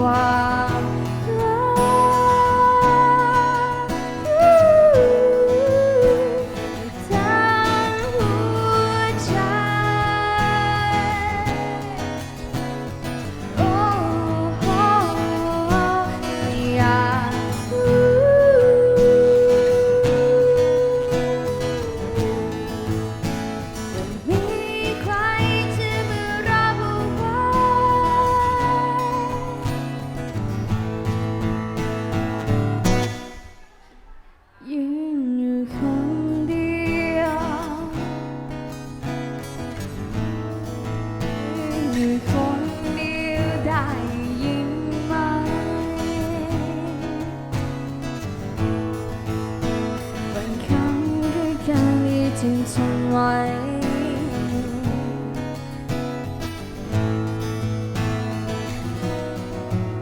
why. อยู่คนเดียวได้ยินไหม บางครั้งด้วยการที่จึงทนไว้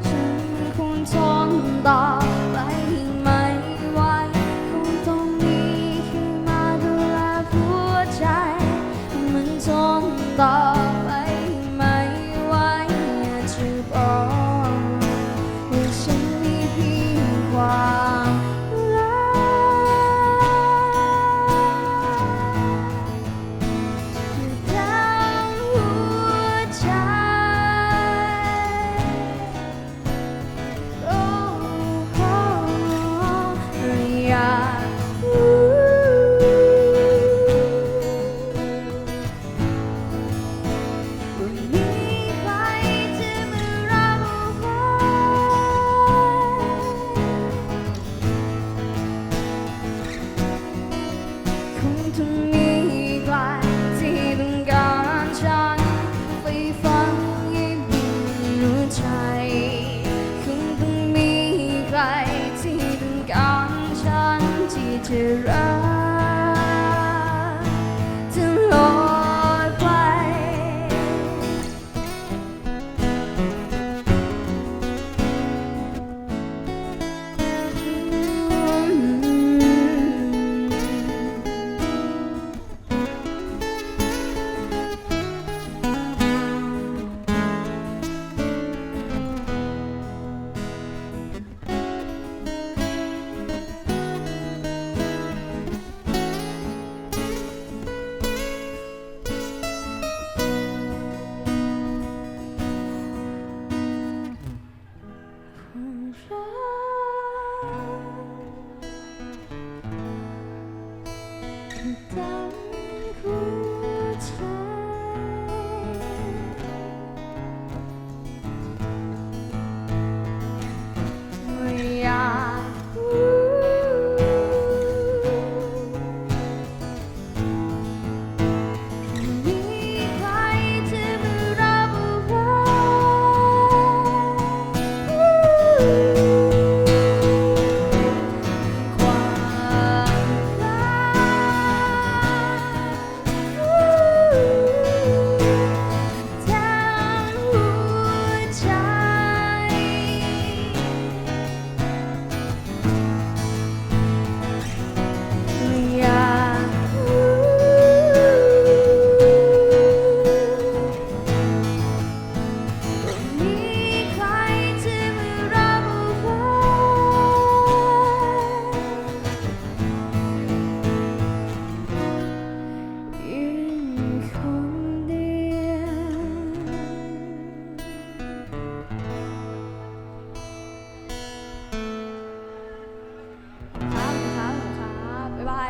ฉันคงทนต่อไปไม่ไหวคงต้องมีใครมาดูแลหัวใจ มันทนต่อ ใจคงต้องมีใครที่ต้องการฉันที่จะรัก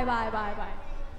ครับ